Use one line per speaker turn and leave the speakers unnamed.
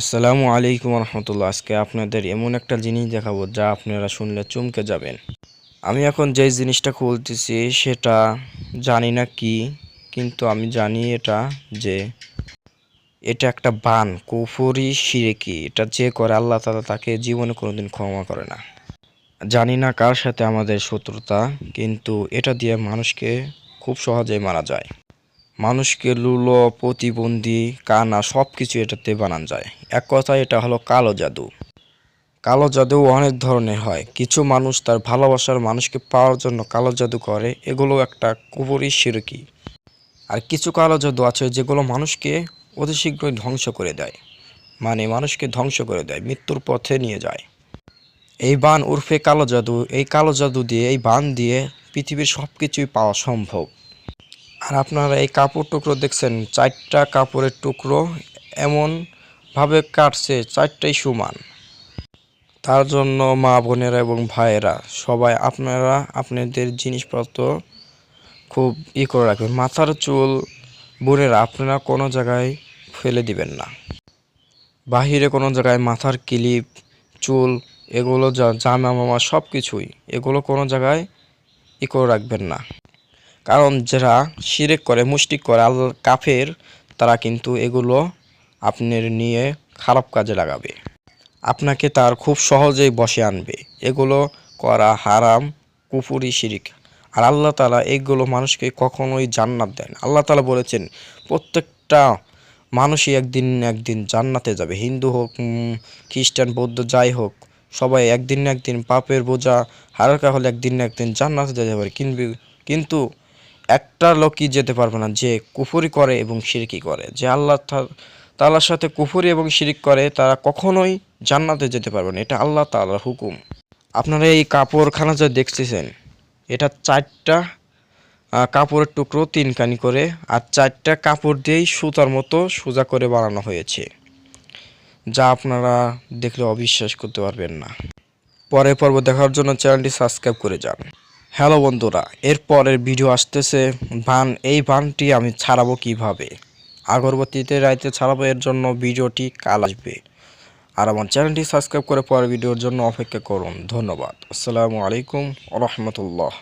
আসসালামু আলাইকুম রহমতুল্লাহ আজকে আপনাদের এমন একটা জিনিস দেখাবো যা আপনারা শুনলে চমকে যাবেন। আমি এখন যে জিনিসটা খুলতেছি সেটা জানি না কি, কিন্তু আমি জানি এটা যে এটা একটা বান, কুফুরি শিরেকি এটা যে করে আল্লাহ তালা তাকে জীবনে কোনোদিন ক্ষমা করে না। জানি না কার সাথে আমাদের শত্রুতা, কিন্তু এটা দিয়ে মানুষকে খুব সহজেই মারা যায়। মানুষকে লুলো, প্রতিবন্ধী, কানা সব কিছু এটাতে বানান যায়। এক কথায় এটা হলো কালো জাদু। কালো জাদু অনেক ধরনের হয়। কিছু মানুষ তার ভালোবাসার মানুষকে পাওয়ার জন্য কালো জাদু করে। এগুলো একটা কুবরি শিরকি আর কিছু কালো জাদু আছে যেগুলো মানুষকে অতি শীঘ্রই ধ্বংস করে দেয়। মানে মানুষকে ধ্বংস করে দেয়, মৃত্যুর পথে নিয়ে যায়। এই বান উর্ফে কালো জাদু, এই কালো জাদু দিয়ে, এই বান দিয়ে পৃথিবীর সব কিছুই পাওয়া সম্ভব। আর আপনারা এই কাপড় টুকরো দেখছেন, চারটা কাপড়ের টুকরো এমনভাবে কাটছে, চারটাই সমান। তার জন্য মা বোনেরা এবং ভাইয়েরা সবাই আপনারা আপনাদের জিনিসপত্র খুব ই করে রাখবেন। মাথার চুল বোনেরা আপনারা কোনো জায়গায় ফেলে দিবেন না। বাহিরে কোনো জায়গায় মাথার ক্লিপ, চুল এগুলো জামা মামা সব কিছুই এগুলো কোনো জায়গায় ই করে রাখবেন না। কারণ যারা শিরেক করে মুষ্টিক করে, আল কাফের, তারা কিন্তু এগুলো আপনার নিয়ে খারাপ কাজে লাগাবে। আপনাকে তার খুব সহজেই বসে আনবে। এগুলো করা হারাম, কুফুরি, শিরিক। আর আল্লাহ তালা এগুলো মানুষকে কখনোই জান্নাত দেন আল্লাহ তালা বলেছেন, প্রত্যেকটা মানুষই একদিন একদিন জান্নাতে যাবে। হিন্দু হোক খ্রিস্টান, বৌদ্ধ, যাই হোক, সবাই একদিন একদিন পাপের বোঝা হালকা হলে একদিন একদিন জান্নাতে যেতে পারে কিন্তু কিন্তু একটা লোকই যেতে পারবে না, যে কুফুরি করে এবং শিরকি করে। যে আল্লাহ তা- তাআলার সাথে কুফুরি এবং শিরিক করে, তারা কখনোই জান্নাতে যেতে পারবে না। এটা আল্লাহ তাআলার হুকুম। আপনারা এই কাপড়খানা যা দেখতেছেন, এটা চারটা কাপড়ের টুকরো তিনখানি করে, আর চারটা কাপড় দিয়েই সুতার মতো সোজা করে বানানো হয়েছে। যা আপনারা দেখলে অবিশ্বাস করতে পারবেন না। পরের পর্ব দেখার জন্য চ্যানেলটি সাবস্ক্রাইব করে যান। হ্যালো বন্ধুরা, এর পরের ভিডিও আসতেছে ভান, এই ভানটি আমি ছাড়াবো কীভাবে? আগরবাতিতে রাইতে ছাড়াবো, এর জন্য ভিডিওটি কাল আসবে। আর আমার চ্যানেলটি সাবস্ক্রাইব করে পরের ভিডিওর জন্য অপেক্ষা করুন। ধন্যবাদ। আসসালামু আলাইকুম রহমতুল্লাহ।